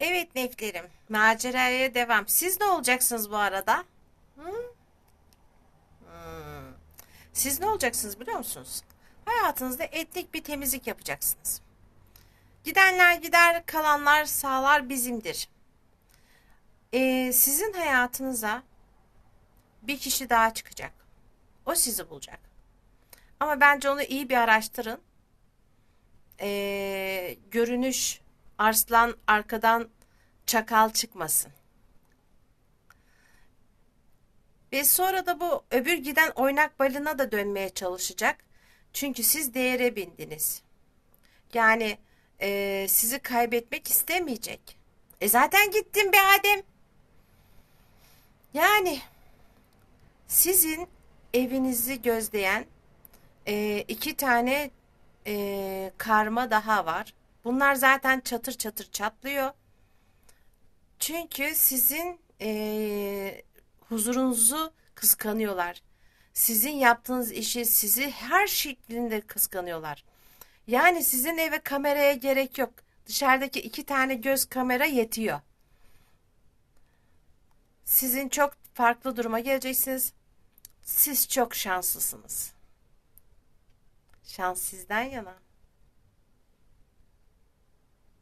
Evet neflerim, maceraya devam. Siz ne olacaksınız bu arada? Hı? Hmm. Siz ne olacaksınız biliyor musunuz? Hayatınızda etnik bir temizlik yapacaksınız. Gidenler gider, kalanlar sağlar bizimdir. Ee, sizin hayatınıza bir kişi daha çıkacak. O sizi bulacak. Ama bence onu iyi bir araştırın. Ee, görünüş arslan arkadan çakal çıkmasın. Ve sonra da bu öbür giden oynak balına da dönmeye çalışacak. Çünkü siz değere bindiniz. Yani e, sizi kaybetmek istemeyecek. E zaten gittin be Adem. Yani sizin evinizi gözleyen e, iki tane e, karma daha var. Bunlar zaten çatır çatır çatlıyor. Çünkü sizin e, huzurunuzu kıskanıyorlar. Sizin yaptığınız işi, sizi her şeklinde kıskanıyorlar. Yani sizin eve kameraya gerek yok. Dışarıdaki iki tane göz kamera yetiyor. Sizin çok farklı duruma geleceksiniz. Siz çok şanslısınız. Şans sizden yana.